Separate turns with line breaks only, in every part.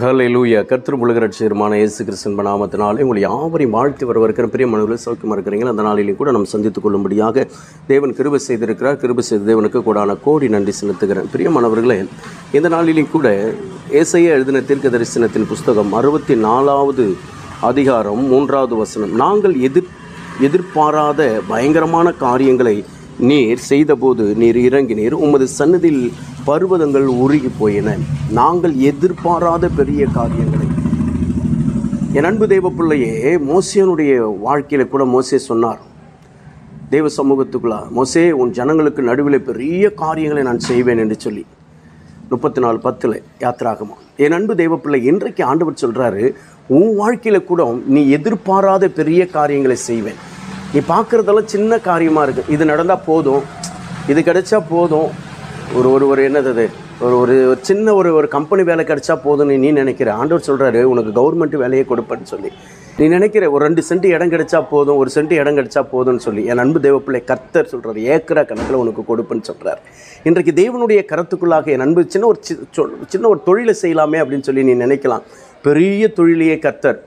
Hallelujah கர்த்தர் முழுகிறட்சியருமான இயேசு கிறிஸ்தன் நாமத்தினாலே உங்களை யாவரையும் வாழ்த்தி வரவிருக்கிற பிரிய மனுவில் சௌக்கியமாக இருக்கிறீங்களா? அந்த நாளிலையும் கூட நம்ம சந்தித்துக் கொள்ளும்படியாக தேவன் கிருப செய்திருக்கிறார். கிருப செய்த தேவனுக்கு கூடான கோடி நன்றி செலுத்துகிறேன். பிரியமானவர்களே இந்த நாளிலையும் கூட ஏசைய எழுதின தீர்க்க தரிசனத்தின் புஸ்தகம் அறுபத்தி நாலாவது அதிகாரம் மூன்றாவது வசனம். நாங்கள் எதிர் எதிர்பாராத பயங்கரமான காரியங்களை நீர் செய்தபோது நீர் இறங்கினீர் உமது சன்னதியில் பர்வதங்கள் உருகி போயின. நாங்கள் எதிர்பாராத பெரிய காரியங்களை. என் அன்பு தெய்வ பிள்ளையே மோசேனுடைய வாழ்க்கையில் கூட மோசே சொன்னார். தேவ சமூகத்துக்குள்ளா மோசே உன் ஜனங்களுக்கு நடுவில் பெரிய காரியங்களை நான் செய்வேன் என்று சொல்லி. முப்பத்தி நாலு பத்தில் யாத்திராகமா. என் அன்பு தெய்வ பிள்ளை இன்றைக்கு ஆண்டவர் சொல்கிறாரு உன் வாழ்க்கையில் கூட நீ எதிர்பாராத பெரிய காரியங்களை செய்வேன். நீ பார்க்குறதெல்லாம் சின்ன காரியமாக இருக்குது இது நடந்தால் போதும். இது கிடைச்சா போதும். ஒரு ஒரு ஒரு என்னது அது? ஒரு ஒரு சின்ன ஒரு ஒரு கம்பெனி வேலை கிடைச்சா போதும்னு நீ நினைக்கிற. ஆண்டவர் சொல்கிறாரு உனக்கு கவர்மெண்ட் வேலையை கொடுப்பேன்னு சொல்லி. நீ நினைக்கிற ஒரு ரெண்டு சென்ட் இடம் கிடைச்சா போதும் ஒரு சென்ட் இடம் கிடைச்சா போதும்னு சொல்லி. என் அன்பு தேவப்பிள்ளை கர்த்தர் சொல்கிறார் ஏக்கரா கணக்கில் உனக்கு கொடுப்பேன்னு சொல்கிறார் இன்றைக்கு தேவனுடைய கருத்துக்குள்ளாக என் அன்பு சின்ன ஒரு சி- சின்ன ஒரு தொழிலை செய்யலாமே அப்படின்னு சொல்லி நீ நினைக்கலாம். பெரிய தொழிலையே கர்த்தர்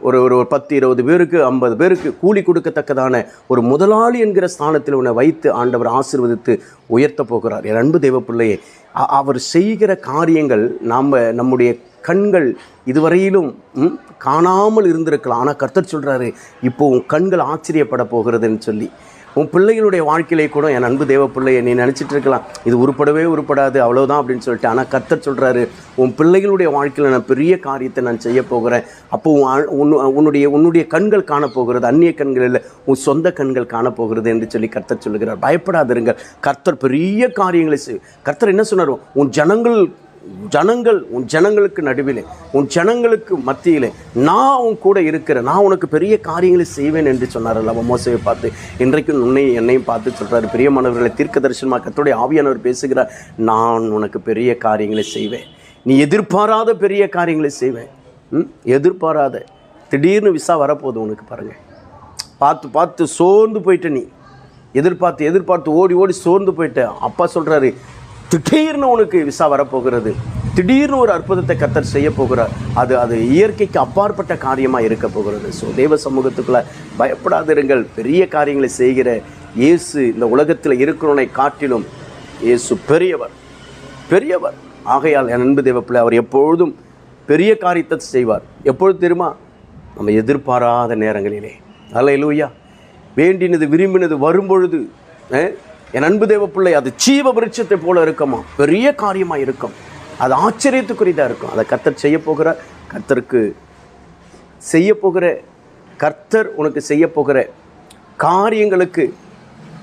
ஒரு ஒரு பத்து இருபது பேருக்கு ஐம்பது பேருக்கு கூலி கொடுக்கத்தக்கதான ஒரு முதலாளி என்கிற ஸ்தானத்தில் உன்னை வைத்து ஆண்டவர் ஆசிர்வதித்து உயர்த்த போகிறார். என் அன்பு தேவ பிள்ளையே அ- அவர் செய்கிற காரியங்கள் நாம் நம்முடைய கண்கள் இதுவரையிலும் ம், காணாமல் இருந்திருக்கலாம். ஆனால் கர்த்தர் சொல்கிறாரு இப்போ உன் கண்கள் ஆச்சரியப்பட போகிறதுன்னு சொல்லி. உன் பிள்ளைகளுடைய வாழ்க்கையிலே கூட என் அன்பு தேவ பிள்ளையை நீ நினச்சிட்டு இருக்கலாம். இது உருப்படவே உருப்படாது அவ்வளோதான் அப்படின்னு சொல்லிட்டு. ஆனால் கர்த்தர் சொல்கிறாரு உன் பிள்ளைகளுடைய வாழ்க்கையில் நான் பெரிய காரியத்தை நான் செய்ய போகிறேன். அப்போ உன் உன்னு- உன்னுடைய உன்னுடைய கண்கள் காணப்போகிறது அந்நிய கண்கள் இல்லை உன் சொந்த கண்கள் காணப்போகிறது என்று சொல்லி கர்த்தர் சொல்லுகிறார். பயப்படாதிருங்கள். கர்த்தர் பெரிய காரியங்களை செய் கர்த்தர் என்ன சொன்னார்? உன் ஜனங்கள் ஜனங்கள் உன் ஜனங்களுக்கு நடுவிலே உன் ஜனங்களுக்கு மத்தியிலே நான் உன் கூட இருக்கிறேன் நான் உனக்கு பெரிய காரியங்களை செய்வேன் என்று சொன்னார் அல்லவா மோசையை பார்த்து. இன்றைக்கும் உன்னை என்னையும் பார்த்து சொல்றாரு பிரியமானவர்களை தீர்க்க தரிசனமாக கத்தோடைய ஆவியானவர் பேசுகிறார் நான் உனக்கு பெரிய காரியங்களை செய்வேன். நீ எதிர்பாராத பெரிய காரியங்களை செய்வேன். எதிர்பாராத. திடீர்னு விசா வரப்போகுது உனக்கு பாருங்கள் பார்த்து பார்த்து சோர்ந்து போயிட்ட நீ. எதிர்பார்த்து எதிர்பார்த்து ஓடி ஓடி சோர்ந்து போயிட்ட. அப்பா சொல்கிறாரு திடீர்னு உனக்கு விசா வரப்போகிறது. திடீர்னு ஒரு அற்புதத்தை கத்தர் செய்ய போகிறார். அது அது இயற்கைக்கு அப்பாற்பட்ட காரியமாக இருக்க போகிறது. ஸோ தேவ சமூகத்துக்குள்ளே பயப்படாதிருங்கள். பெரிய காரியங்களை செய்கிற இயேசு இந்த உலகத்தில் இருக்கிறவனை காட்டிலும் இயேசு பெரியவர். பெரியவர். ஆகையால் என் அன்பு தேவப்பிள்ளை அவர் எப்பொழுதும் பெரிய காரியத்தை செய்வார். எப்பொழுது தெரியுமா? நம்ம எதிர்பாராத நேரங்களிலே. அல்ல வேண்டினது விரும்பினது வரும்பொழுது என் அன்பு தேவப்பிள்ளை அது சீவ விருட்சத்தை போல இருக்குமா? பெரிய காரியமாக இருக்கும். அது ஆச்சரியத்துக்குரியதாக இருக்கும். அதை கர்த்தர் செய்ய போகிற கர்த்தருக்கு செய்ய போகிற கர்த்தர் உனக்கு செய்ய போகிற காரியங்களுக்கு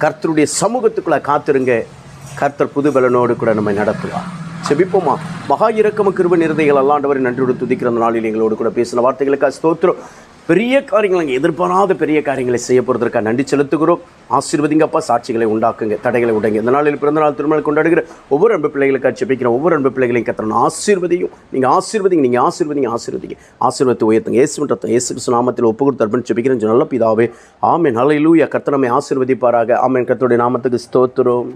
கர்த்தருடைய சமூகத்துக்குள்ளே காத்திருங்க. கர்த்தர் புது பலனோடு கூட நம்மை நடத்துவார். செபிப்போமா? மகா இறக்கம கிருப நிறதைகள் அல்லாண்டவரை நன்றியோடு துதிக்கிற அந்த நாளில் எங்களோடு கூட பேசின வார்த்தைகளுக்காக ஸ்தோத்திரம். பெரிய காரியங்கள் எதிர்பாராத பெரிய காரியங்களை செய்ய போகிறதற்காக நன்றி செலுத்துகிறோம் ஆசீர்வதிங்கப்பா சாட்சிகளை உண்டாக்குங்க தடைகளை உடைங்க இந்த நாளில் பிறந்த நாள் திருமணம் கொண்டாடுகிற ஒவ்வொரு அன்பு பிள்ளைகளுக்கு செபிக்கிற ஒவ்வொரு அன்பு பிள்ளைகளையும் கத்தரன் ஆசீர்வதியும் நீங்கள் ஆசீர்வதிங்க நீங்கள் ஆசீர்வதிங்க ஆசீர்வதிங்க ஆசீர்வத்தை உயர்த்துங்க ஏசு மன்றத்தை ஏசு கிருஷ்ண நாமத்தில் ஒப்பு கொடுத்து அர்ப்பணம் செபிக்கிறேன் நல்ல பிதாவே ஆமென் நல்ல கர்த்தர் கத்தனமே ஆசீர்வதிப்பாராக ஆமென் கர்த்தருடைய நாமத்துக்கு ஸ்தோத்திரம்